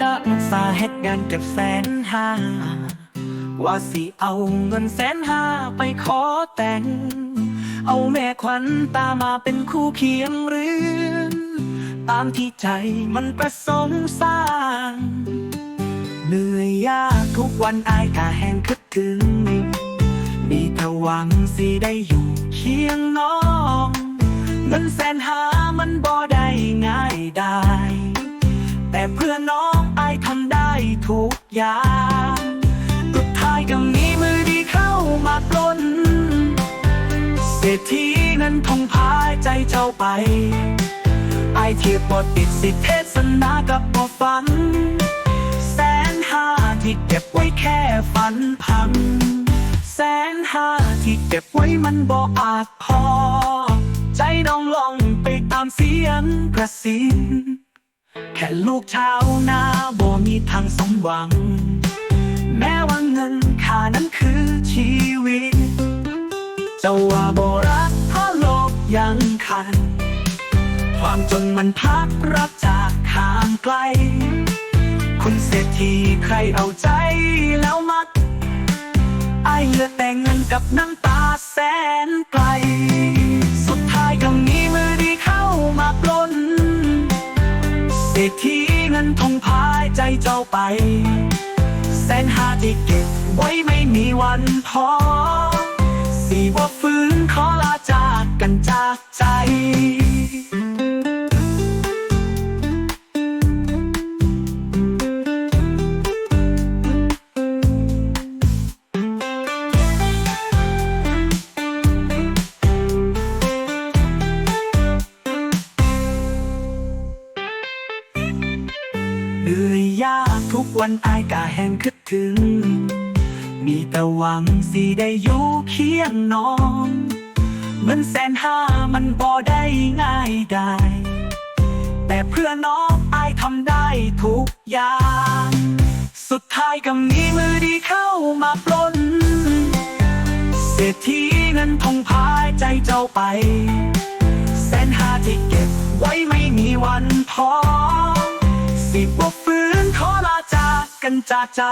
ก็สาเหตุงานเก็บแสนห้า ว่าสิเอาเงินแสนห้าไปขอแต่ง เอาแม่ขวัญตามาเป็นคู่เคียงหรือตามที่ใจมันประสงค์สร้างเหนื่อยยากทุกวันอายกาแห้งคิดถึงมีแต่หวังสิได้อยู่เคียงน้องเงินแสนหามันบ่ได้ง่ายได้ แต่เพื่อน้อง ทุกอย่างสุดท้ายก็มีมือดีเข้ามาปล้น เศรษฐีนั้นทงพาใจเจ้าไป ไอเทียบบทติดสิเทศนากับบทฟังแสนห้าที่เก็บไว้แค่ฝันพัง แสนห้าที่เก็บไว้มันบ่อาจพอ ใจน้องลองไปตามเสียงกระซิบ แค่ลูกชาวนาบ่มีทางสมหวัง แม้ว่าเงินค่านั้นคือชีวิต เจ้าว่าบ่รักเพราะโลกยังคัน ความจนมันพักรักจากห่างไกล คุณเศรษฐีใครเอาใจแล้วมัดไอเลือแต่เงินกับน้ำตาแสนไกล ษฐีเงินทงพายใจเจ้าไป แสนหาที่เก็บไว้ไม่มีวันพอ เหนื่อยยากทุกวันอายกาแห้งคิดถึง มีแต่หวังสิได้อยู่เคียงน้องเงินแสนห้ามันบ่ได้ง่ายได้ แต่เพื่อน้องอายทำได้ทุกอย่าง สุดท้ายก็มีมือดีเข้ามาปล้น เศรษฐีเงินทงพายใจเจ้าไป แสนหาที่เก็บไว้ไม่มีวันพอสิบว่า ขอลาจากกันจากใจ